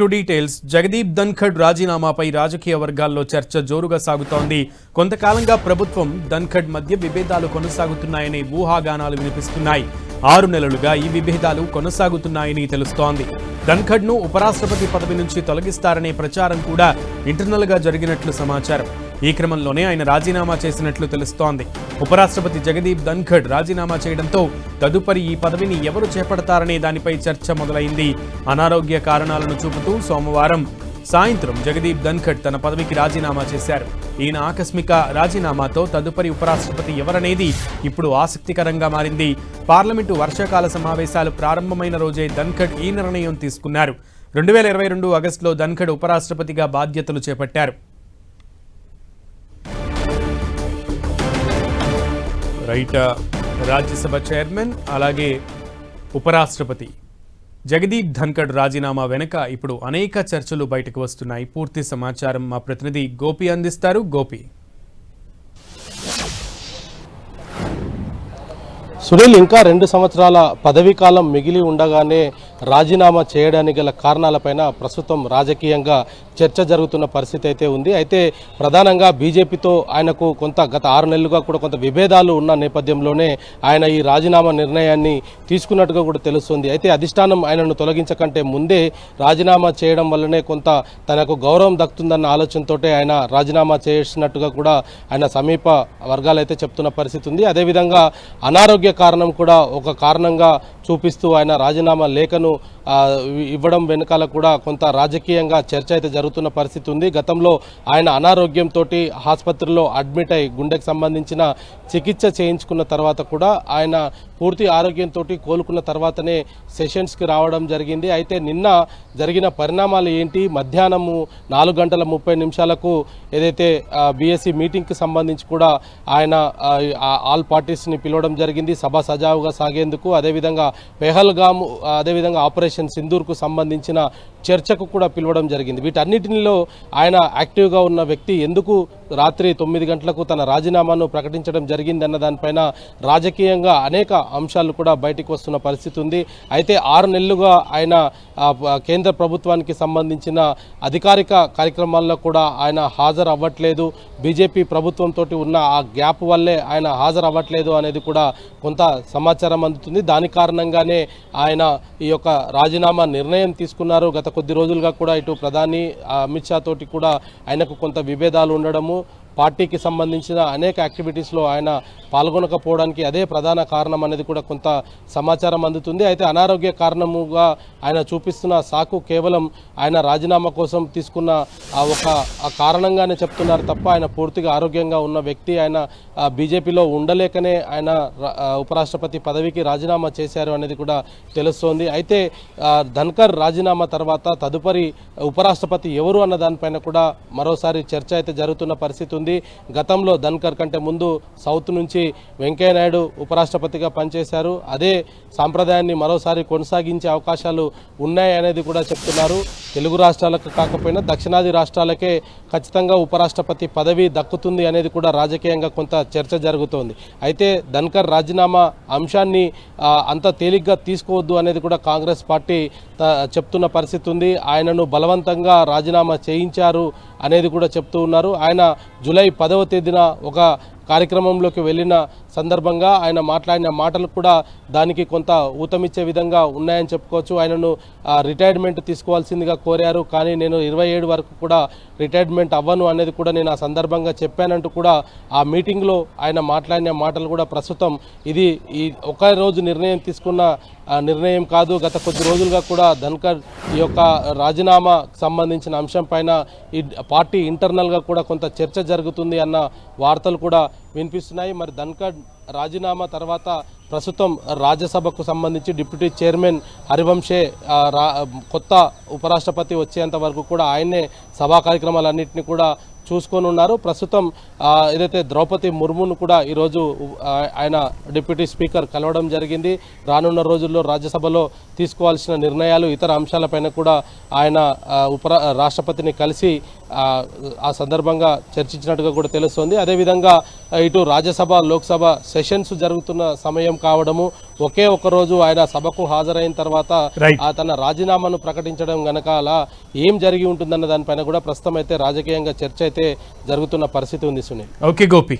To details. Jagdeep Dhankhar రాజీనామాపై రాజకీయ వర్గాల్లో చర్చ జోరుగా సాగుతోంది. కొంతకాలంగా ప్రభుత్వం ధన్ఖడ్ మధ్య విభేదాలు కొనసాగుతున్నాయని ఊహాగానాలు వినిపిస్తున్నాయి. ఆరు నెలలుగా ఈ విభేదాలు కొనసాగుతున్నాయని తెలుస్తోంది. ధన్ఖడ్ను ఉపరాష్ట్రపతి పదవి నుంచి తొలగిస్తారనే ప్రచారం కూడా ఇంటర్నల్గా జరిగినట్లు సమాచారం. ఈ క్రమంలోనే ఆయన రాజీనామా చేసినట్లు తెలుస్తోంది. ఉపరాష్ట్రపతి జగదీప్ ధన్ఖడ్ రాజీనామా చేయడంతో తదుపరి ఈ పదవిని ఎవరు చేపడతారనే దానిపై చర్చ మొదలైంది. అనారోగ్య కారణాలను చూపుతూ సోమవారం సాయంత్రం జగదీప్ ధన్ఖడ్ తన పదవికి రాజీనామా చేశారు. ఈయన ఆకస్మిక రాజీనామాతో తదుపరి ఉపరాష్ట్రపతి ఎవరనేది ఇప్పుడు ఆసక్తికరంగా మారింది. పార్లమెంటు వర్షాకాల సమావేశాలు ప్రారంభమైన రోజే ధన్ఖడ్ ఈ నిర్ణయం తీసుకున్నారు. రెండు వేల ఇరవై రెండు ఆగస్టులో ధన్ఖడ్ ఉపరాష్ట్రపతిగా బాధ్యతలు చేపట్టారు. రైట్ రాజ్యసభ చైర్మన్ అలాగే ఉపరాష్ట్రపతి జగదీప్ ధన్కడ్ రాజీనామా వెనుక ఇప్పుడు అనేక చర్చలు బయటకు వస్తున్నాయి. పూర్తి సమాచారం మా ప్రతినిధి గోపి అందిస్తారు. గోపి. సునీల్ ఇంకా రెండు సంవత్సరాల పదవీ కాలం మిగిలి ఉండగానే రాజీనామా చేయడానికి గల కారణాలపైన ప్రస్తుతం రాజకీయంగా చర్చ జరుగుతున్న పరిస్థితి అయితే ఉంది. అయితే ప్రధానంగా బీజేపీతో ఆయనకు కొంత గత ఆరు నెలలుగా కూడా కొంత విభేదాలు ఉన్న నేపథ్యంలోనే ఆయన ఈ రాజీనామా నిర్ణయాన్ని తీసుకున్నట్టుగా కూడా తెలుస్తుంది. అయితే అధిష్టానం ఆయనను తొలగించకంటే ముందే రాజీనామా చేయడం వల్లనే కొంత తనకు గౌరవం దక్కుతుందన్న ఆలోచనతో ఆయన రాజీనామా చేసినట్టుగా కూడా ఆయన సమీప వర్గాలు అయితే చెప్తున్న పరిస్థితి ఉంది. అదేవిధంగా అనారోగ్య కారణం కూడా ఒక కారణంగా చూపిస్తూ ఆయన రాజీనామా లేఖను ఇవ్వడం వెనకాల కూడా కొంత రాజకీయంగా చర్చ అయితే జరుగుతున్న పరిస్థితి ఉంది. గతంలో ఆయన అనారోగ్యంతో ఆసుపత్రిలో అడ్మిట్ అయి గుండెకు సంబంధించిన చికిత్స చేయించుకున్న తర్వాత కూడా ఆయన పూర్తి ఆరోగ్యంతో కోలుకున్న తర్వాతనే సెషన్స్కి రావడం జరిగింది. అయితే నిన్న జరిగిన పరిణామాలు ఏంటి? మధ్యాహ్నము నాలుగు గంటల ముప్పై నిమిషాలకు ఏదైతే బీఎస్సీ మీటింగ్కి సంబంధించి కూడా ఆయన ఆల్ పార్టీస్ని పిలవడం జరిగింది. సభ సజావుగా సాగేందుకు. అదేవిధంగా పెహల్గామ్ అదేవిధంగా ఆపరేషన్ సింధూర్కు సంబంధించిన చర్చకు కూడా పిలవడం జరిగింది. వీటన్నిటిలో ఆయన యాక్టివ్గా ఉన్న వ్యక్తి ఎందుకు రాత్రి తొమ్మిది గంటలకు తన రాజీనామాను ప్రకటించడం జరిగిందన్న దానిపైన రాజకీయంగా అనేక అంశాలు కూడా బయటకు వస్తున్న పరిస్థితి ఉంది. అయితే ఆరు నెలలుగా ఆయన కేంద్ర ప్రభుత్వానికి సంబంధించిన అధికారిక కార్యక్రమాల్లో కూడా ఆయన హాజరు అవ్వట్లేదు బీజేపీ ప్రభుత్వంతో ఉన్న ఆ గ్యాప్ వల్లే ఆయన హాజరు అవ్వట్లేదు అనేది కూడా కొంత సమాచారం అందుతుంది. దాని కారణంగా కారణంగానే ఆయన ఈ యొక్క రాజీనామా నిర్ణయం తీసుకున్నారు. గత కొద్ది రోజులుగా కూడా ఇటు ప్రధాని అమిత్ షా తోటి కూడా ఆయనకు కొంత విభేదాలు ఉండడము పార్టీకి సంబంధించిన అనేక యాక్టివిటీస్లో ఆయన పాల్గొనకపోవడానికి అదే ప్రధాన కారణం అనేది కూడా కొంత సమాచారం అందుతుంది. అయితే అనారోగ్య కారణముగా ఆయన చూపిస్తున్న సాకు కేవలం ఆయన రాజీనామా కోసం తీసుకున్న ఆ ఒక కారణంగానే చెప్తున్నారు తప్ప ఆయన పూర్తిగా ఆరోగ్యంగా ఉన్న వ్యక్తి ఆయన బీజేపీలో ఉండలేకనే ఆయన ఉపరాష్ట్రపతి పదవికి రాజీనామా చేశారు అనేది కూడా తెలుస్తోంది. అయితే ధన్కర్ రాజీనామా తర్వాత తదుపరి ఉపరాష్ట్రపతి ఎవరు అన్న దానిపైన కూడా మరోసారి చర్చ అయితే జరుగుతున్న పరిస్థితి ఉంది గతంలో ధన్కర్ కంటే ముందు సౌత్ నుంచి వెంకయ్య నాయుడు ఉపరాష్ట్రపతిగా పనిచేశారు. అదే సాంప్రదాయాన్ని మరోసారి కొనసాగించే అవకాశాలు ఉన్నాయనేది కూడా చెప్తున్నారు. తెలుగు రాష్ట్రాలకు కాకపోయినా దక్షిణాది రాష్ట్రాలకే ఖచ్చితంగా ఉపరాష్ట్రపతి పదవి దక్కుతుంది అనేది కూడా రాజకీయంగా కొంత చర్చ జరుగుతోంది. అయితే ధన్కర్ రాజీనామా అంశాన్ని అంత తేలిగ్గా తీసుకోవద్దు అనేది కూడా కాంగ్రెస్ పార్టీ చెప్తున్న పరిస్థితి ఉంది. ఆయనను బలవంతంగా రాజీనామా చేయించారు అనేది కూడా చెప్తూ ఉన్నారు. ఆయన జూలై పదవ తేదీన ఒక కార్యక్రమంలోకి వెళ్ళిన సందర్భంగా ఆయన మాట్లాడిన మాటలు కూడా దానికి కొంత ఊతమిచ్చే విధంగా ఉన్నాయని చెప్పుకోవచ్చు. ఆయనను రిటైర్మెంట్ తీసుకోవాల్సిందిగా కోరారు. కానీ నేను ఇరవై ఏడు వరకు కూడా రిటైర్మెంట్ అవ్వను అనేది కూడా నేను ఆ సందర్భంగా చెప్పానంటూ కూడా ఆ మీటింగ్లో ఆయన మాట్లాడిన మాటలు కూడా ప్రస్తుతం ఇది ఈ ఒక రోజు నిర్ణయం తీసుకున్న ఆ, నిర్ణయం కాదు. గత కొద్ది రోజులుగా కూడా ధన్కర్ ఈ యొక్క రాజీనామా సంబంధించిన అంశం పైన ఈ పార్టీ ఇంటర్నల్గా కూడా కొంత చర్చ జరుగుతుంది అన్న వార్తలు కూడా వినిపిస్తున్నాయి. మరి ధన్కడ్ రాజీనామా తర్వాత ప్రస్తుతం రాజ్యసభకు సంబంధించి డిప్యూటీ చైర్మన్ హరివంశే రా కొత్త ఉపరాష్ట్రపతి వచ్చేంత వరకు కూడా ఆయనే సభా కార్యక్రమాలన్నింటినీ కూడా చూసుకొని ఉన్నారు. ప్రస్తుతం ఏదైతే ద్రౌపది ముర్మును కూడా ఈరోజు ఆయన డిప్యూటీ స్పీకర్ కలవడం జరిగింది. రానున్న రోజుల్లో రాజ్యసభలో తీసుకోవాల్సిన నిర్ణయాలు ఇతర అంశాలపైన కూడా ఆయన ఉప రాష్ట్రపతిని కలిసి ఆ, ఆ సందర్భంగా చర్చించినట్టుగా కూడా తెలుస్తోంది. అదేవిధంగా ఇటు రాజ్యసభ లోక్సభ సెషన్స్ జరుగుతున్న సమయం కావడము ఒకే ఒక రోజు ఆయన సభకు హాజరైన తర్వాత తన రాజీనామాను ప్రకటించడం గనక అలా ఏం జరిగి ఉంటుందన్న దానిపైన కూడా ప్రస్తుతం అయితే రాజకీయంగా చర్చ అయితే జరుగుతున్న పరిస్థితి ఉంది సునీల్. ఓకే గోపి.